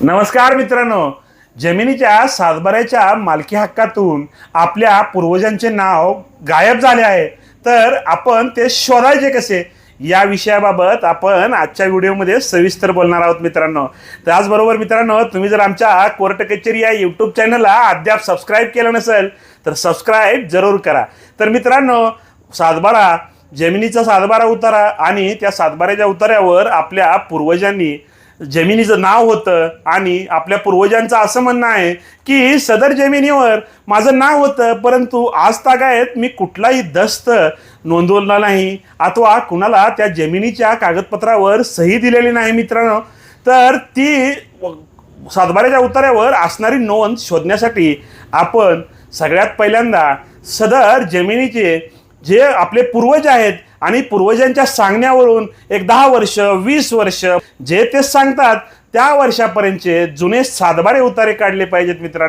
नमस्कार मित्रांनो. जमिनीच्या सातबाऱ्याच्या मालकी हक्कातून आपल्या पूर्वजांचे नाव गायब झाले आहे. तर आपण ते शोधायचे कसे? या विषयाबाबत आपण आजच्या व्हिडिओमध्ये सविस्तर बोलणार आहोत मित्रांनो. त्याचबरोबर मित्रांनो तुम्ही जर आमच्या कोर्ट कचेरी या यूट्यूब चॅनलला अद्याप सबस्क्राईब केलं नसेल तर सबस्क्राईब जरूर करा. तर मित्रांनो सातबारा जमिनीचा सातबारा उतारा आणि त्या सातबाऱ्याच्या उतार्यावर आपल्या पूर्वजांनी जमिनीचं नाव होतं आणि आपल्या पूर्वजांचं असं म्हणणं आहे की सदर जमिनीवर माझं नाव होतं परंतु आज तागायत मी कुठलाही दस्त नोंदवला नाही. अथवा कुणाला त्या जमिनीच्या कागदपत्रावर सही दिलेली नाही मित्रांनो. तर ती सातबाऱ्याच्या उतार्यावर असणारी नोंद शोधण्यासाठी आपण सगळ्यात पहिल्यांदा सदर जमिनीचे जे आपले पूर्वज आहेत आणि पूर्वजांच्या सांगण्यावरून एक दहा वर्ष वीस वर्ष जे ते सांगतात त्या वर्षापर्यंतचे जुने सातबारे उतारे काढले पाहिजेत मित्रांनो.